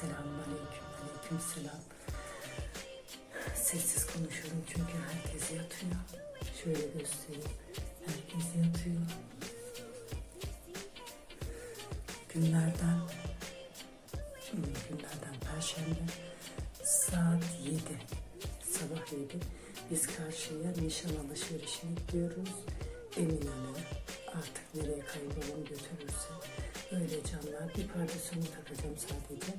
Selamünaleyküm. Aleyküm selam. Sessiz konuşuyorum çünkü herkes yatıyor. Şöyle göstereyim. Herkes yatıyor. Günlerden hmm, günlerden perşembe saat 7 sabah 7 biz karşıya nişan alışverişine gidiyoruz Eminönü'ne artık nereye kaybolun götürürse öyle canlar bir pardesümü takacağım sadece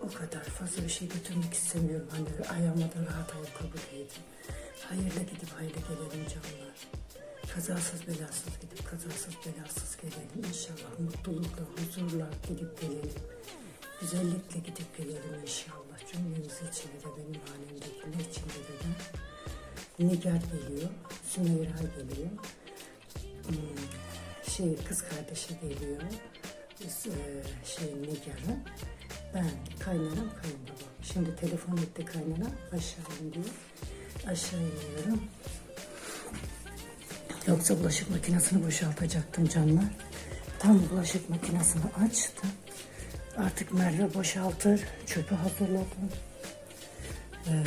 o kadar fazla bir şey götürmek istemiyorum. Hani ayağıma da rahat ayakkabı giydim hayırlı gidip hayırlı gelelim canlar. Kazasız belasız gidip kazasız belasız gelelim. İnşallah mutlulukla huzurla gidip gelelim. Güzellikle gidip gelelim inşallah. Cümlemiz için de benim halimdekiler için de Nigar geliyor Sümeyra geliyor. Hmm, şey kız kardeşi geliyor. E, şey Nigar'ın ben kaynanam kayınbabam şimdi telefon etti kaynanam aşağı in aşağı iniyorum Yoksa bulaşık makinesini boşaltacaktım canlar. Tam bulaşık makinesini açtım. Artık Merve boşaltır. Çöpü hazırladım. Ee,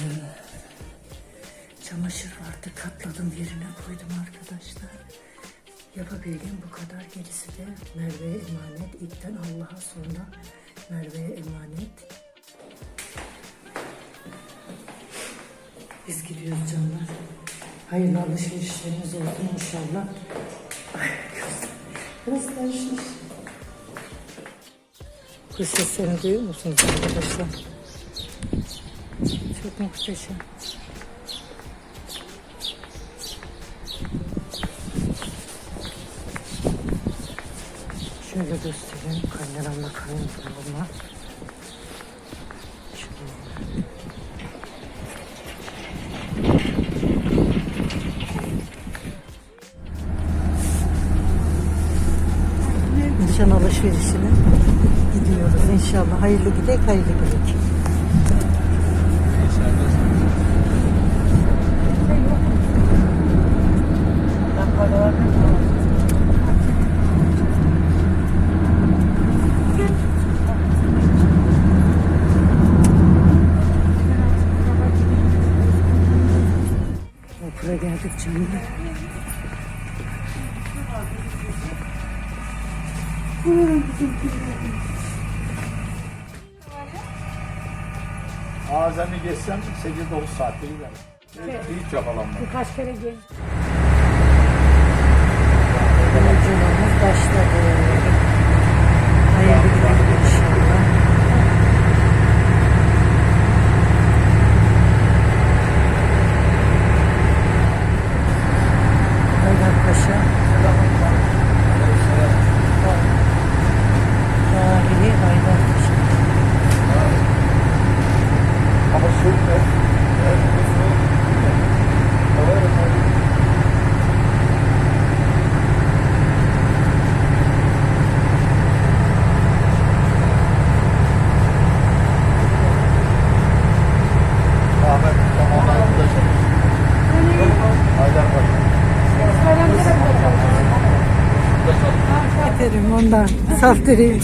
çamaşır vardı katladım yerine koydum arkadaşlar. Yapabildiğim bu kadar. Gerisi de Merve'ye emanet. İlkten Allah'a sonra Merve'ye emanet. Biz gidiyoruz canlar. Hayırlı alışverişleriniz olsun inşallah. Gözler şiş. Bu seslerini duyuyor musunuz arkadaşlar? Çok muhteşem. Şöyle göstereyim. Kaynanamla. Şöyle. Nişan alışverişine gidiyoruz inşallah. Hayırlı gidek, hayırlı gidek. Geçsem 8-9 saatte giderim. Hiç yakalanmam. Birkaç kere gel. Yolculuğumuz başladı. Hayırlı gidelim inşallah. Haydarpaşa. Dahili Haydarpaşa. Ama su ne? Ahmet, tamam arkadaşım. Haydarpaşa. Yeterim ondan. Saf dereyim.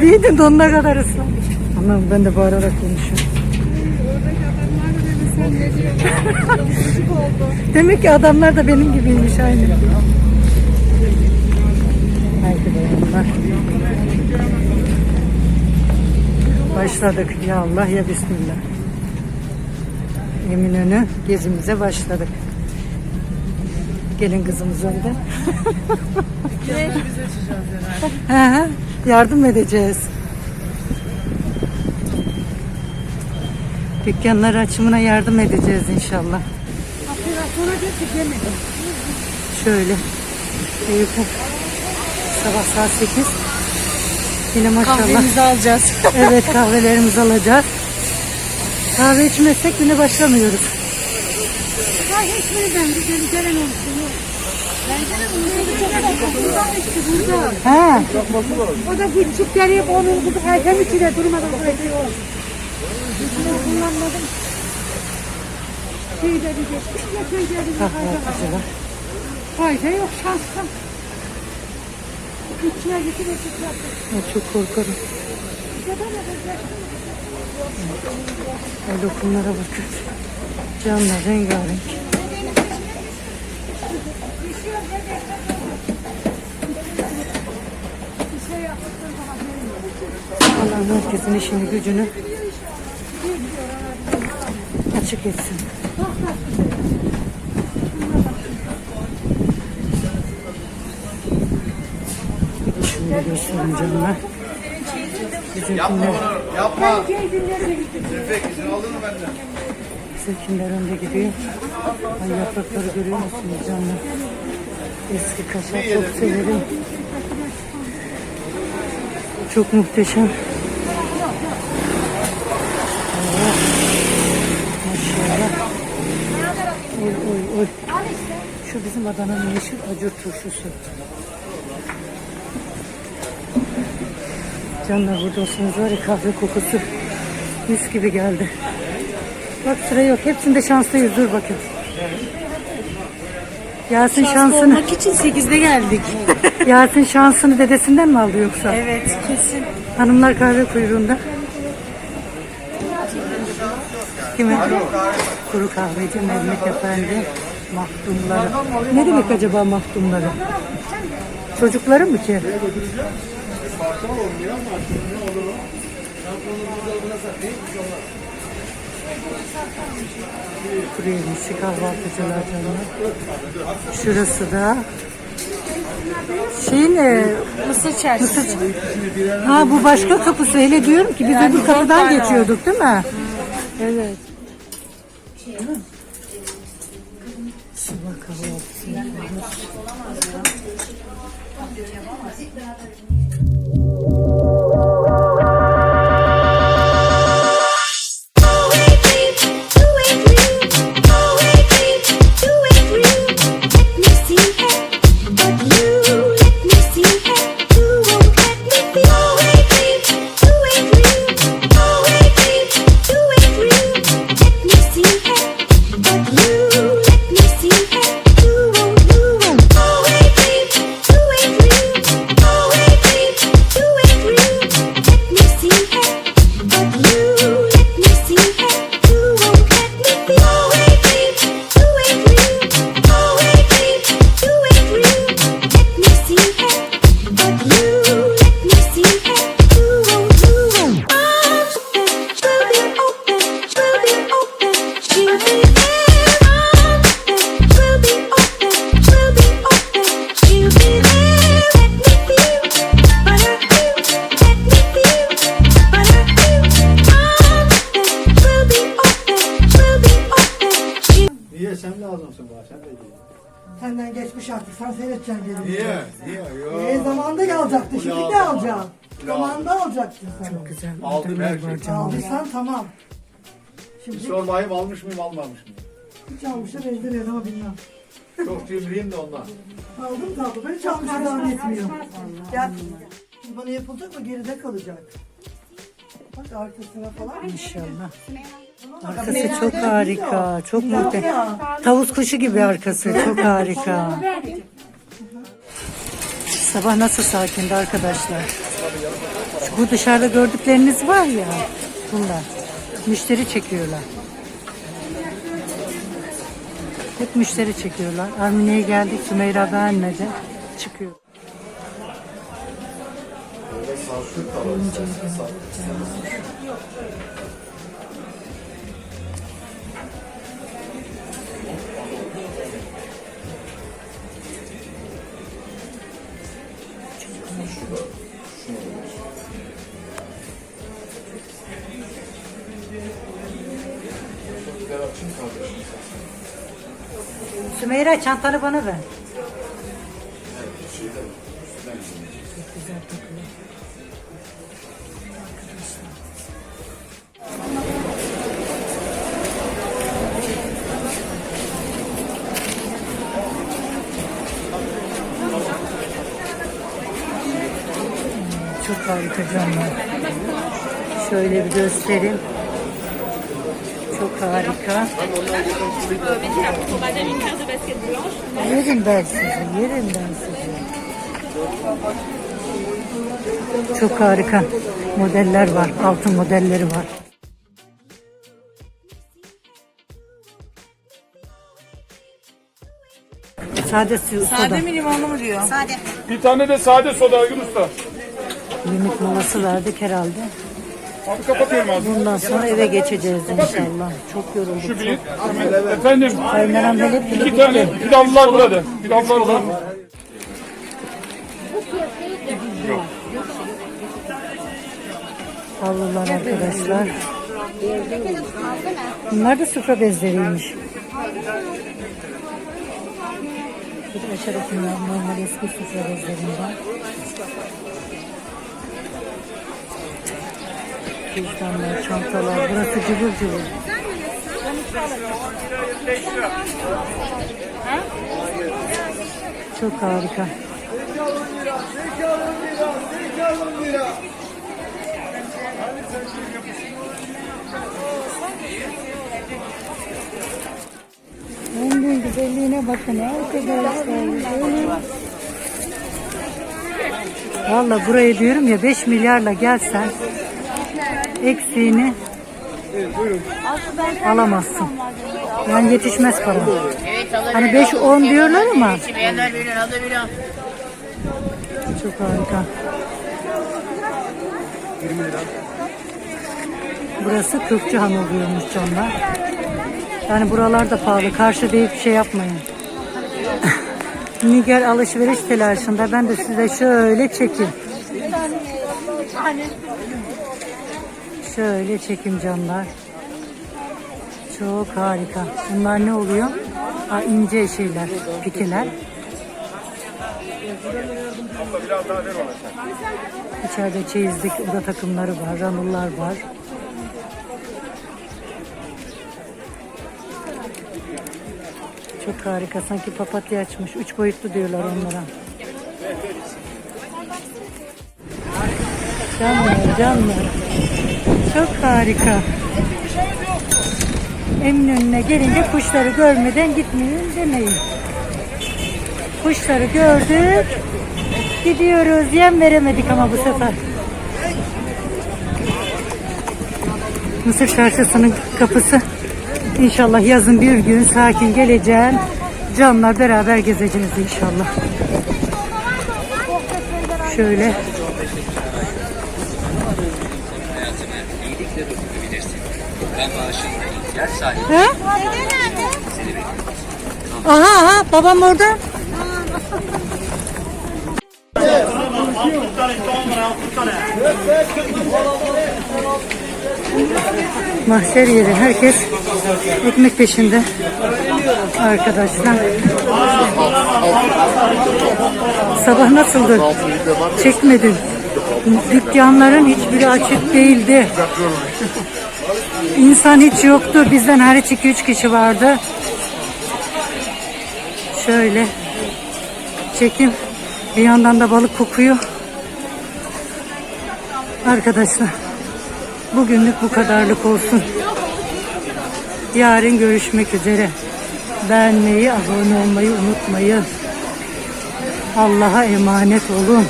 Büyüdün donuna kadar ıslan. Anam ben de bağırarak konuşuyorum. Demek ki adamlar da benim gibiymiş aynı. Haydi bayanlar. Başladık ya Allah ya Bismillah. Eminönü gezimize başladık. Gelin kızımız önde. Hı hı, Yardım edeceğiz. Dükkanlar açımına yardım edeceğiz inşallah. Şöyle. Eyüp. Sabah saat 8. Yine maşallah. Kahvemizi alacağız. Evet kahvelerimizi alacağız. Kahve içmezsek güne başlamıyoruz. Ya hiçbirinden güzel gelen olsun. Ha, O da küçük gelip onun kutu erken içine durmadan bırakıyor. Bunu kullanmadım. Köyde bir geçtik ya köyde bir kahvaltıcılar. Fayda yok şanstan. İçine gidip ışıklar. Ben çok korkarım. Ay lokumlara bakın. Canlar rengarenk. Allah herkesin işini gücünü açık etsin. Şöyle göstereyim canlar. Bizimkiler, Yapma. Keyfinleri Tevfik izin aldın mı benden? Bizimkiler önde gidiyor. Ay yaprakları görüyor musunuz canlar? Eski kaşar çok severim. Çok muhteşem. Allah. Maşallah. Oy oy oy. Şu bizim Adana'nın meşhur acur turşusu. Canlar burada olsanız var ya kahve kokusu mis gibi geldi. Bak sıra yok. Hepsinde şanslıyız. Dur bakın. Yasin şansını. olmak için 8'de geldik. Yasin şansını dedesinden mi aldı yoksa? Evet kesin. Hanımlar kahve kuyruğunda. Kimin? Kuru kahveci Mehmet Efendi. Mahdumları. Ne demek acaba mahdumları? Çocukları mı ki? Kuru yemişi kahvaltıcılar canlar. Şurası da şeyin e, Mısır çarşısı. Ha bu başka kapısı. Hele diyorum ki biz öbür kapıdan geçiyorduk değil mi? Evet. Sabah Senden geçmiş artık. Sen seyredeceksin gelin. Niye? Niye? Yok. E, zamanında alacaktın. Şimdi ne alacaksın? Zamanında alacaktın sen. Çok güzel Aldım her şeyi. Aldıysan tamam. Şimdi Sormayayım almış mıyım almamış mıyım? hiç almışa benzemiyor ama bilmem. Çok cimriyim de ondan. Aldım tabi. Ben hiç almışa devam etmiyor. Gel. Şimdi bana yapılacak mı geride kalacak. Bak arkasına falan. İnşallah. Arkası çok harika. Çok muhteşem. Tavus kuşu gibi arkası. Çok harika. Sabah nasıl sakindi arkadaşlar. Bu dışarıda gördükleriniz var ya. Bunlar. Müşteri çekiyorlar. Hep müşteri çekiyorlar. Armine'ye geldik. Sümeyra beğenmedi. Çıkıyor. Sümeyra çantanı bana ver. Çok harika canlar. Şöyle bir göstereyim. Çok harika. Yerim ben sizi, yerim ben sizi. Çok harika modeller var. Altın modelleri var. Sade su soda. Bir tane de sade soda Aygün Usta. Yemek molası verdik herhalde. Abi kapatıyorum ağzını. Bundan sonra eve geçeceğiz inşallah. Çok yorulduk. Şu bir. Efendim. Kayınlanan hep iki tane pilavlar burada. Pilavlar burada. Havlular arkadaşlar. Bunlar da sofra bezleriymiş. Bir açarak bunlar normal eski sofra bezlerinden. Cüzdanlar, çantalar. Burası cıvıl cıvıl. Çok harika. Rengin güzelliğine bakın arkadaşlar. Valla buraya diyorum ya 5 milyarla gelsen eksiğini alamazsın. Yani yetişmez para. Hani 5-10 diyorlar ama çok harika. Burası Kırkçıhan oluyormuş canlar. Yani buralarda pahalı. Karşı deyip şey yapmayın. Niger alışveriş telaşında ben de size şöyle çekeyim. Şöyle çekim canlar. Çok harika. Bunlar ne oluyor? Aa, ince şeyler, pikeler. İçeride çeyizlik oda takımları var, ranullar var. Çok harika. Sanki papatya açmış. Üç boyutlu diyorlar onlara. Canlar, canlar. Çok harika. Eminönü'ne gelince kuşları görmeden gitmeyin demeyin. Kuşları gördük. Gidiyoruz. Yem veremedik ama bu sefer. Mısır çarşısının kapısı. İnşallah yazın bir gün sakin geleceğim. Canla beraber gezeceğiz inşallah. Şöyle. Ha? Aha aha babam orada. Mahşer yeri. Herkes ekmek peşinde. Arkadaşlar. Sabah nasıldı? Çekmedin. Dükkanların hiçbiri açık değildi. İnsan hiç yoktu. Bizden hariç 2-3 kişi vardı. Şöyle çekim. Bir yandan da balık kokuyor. Arkadaşlar bugünlük bu kadarlık olsun. Yarın görüşmek üzere. Beğenmeyi, abone olmayı unutmayın. Allah'a emanet olun.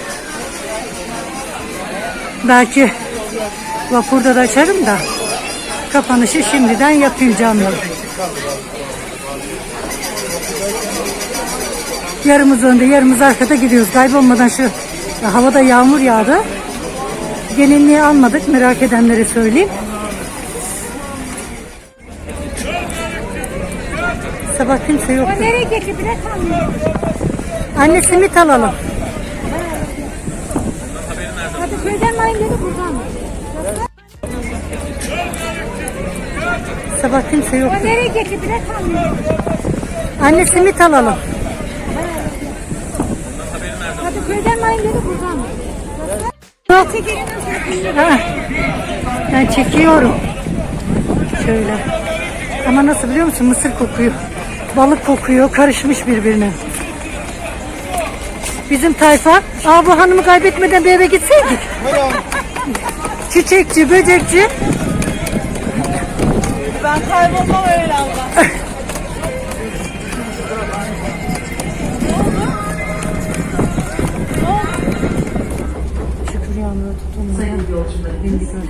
Belki vapurda da açarım da kapanışı şimdiden yapayım canlar. Yarımız önde, yarımız arkada gidiyoruz. Kaybolmadan şu havada yağmur yağdı. Gelinliği almadık merak edenlere söyleyeyim. Sabah kimse yoktu. Nereye geçti bile kalmıyor. Anne simit alalım. Hadi köyden mayın dedi buradan. Sabah kimse yoktu. Nereye geçti bile kalmıyor. Anne simit alalım. Hadi köyden mayın dedi buradan. Yok. Ha. Ben çekiyorum. Şöyle. Ama nasıl biliyor musun? Mısır kokuyor. Balık kokuyor. Karışmış birbirine. Bizim tayfa. Aa bu hanımı kaybetmeden bir eve gitseydik. Çiçekçi, böcekçi. Ben kaybolmam öyle Allah. Sayın yolcular,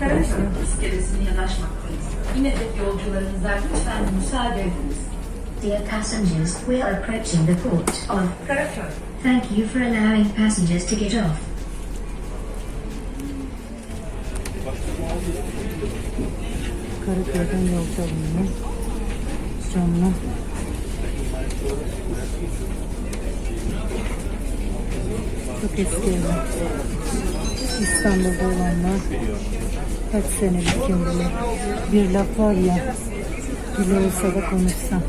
Karasın iskelesini yanaşmaktayız. Yine de yolcularınıza lütfen müsaade ediniz. Dear passengers, we are approaching the port of Karaköy. Thank you for allowing passengers to get off. Karaköy'den yolcu alınıyor. Canlı. Çok eski evler. İstanbul'da olanlar kaç senelik bilir. Bir laf var ya bile olsa da konuşsam.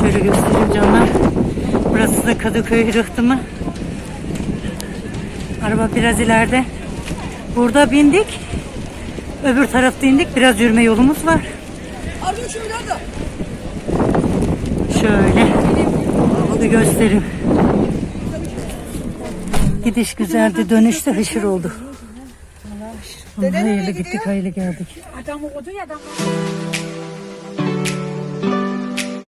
Şöyle göstereyim canlar. Burası da Kadıköy rıhtımı. Araba biraz ileride. Burada bindik. Öbür tarafta indik. Biraz yürüme yolumuz var. Şöyle. Bir göstereyim. Gidiş güzeldi. Dönüşte hışır oldu. Hayırlı gittik, hayırlı geldik. Adam oldu ya adam.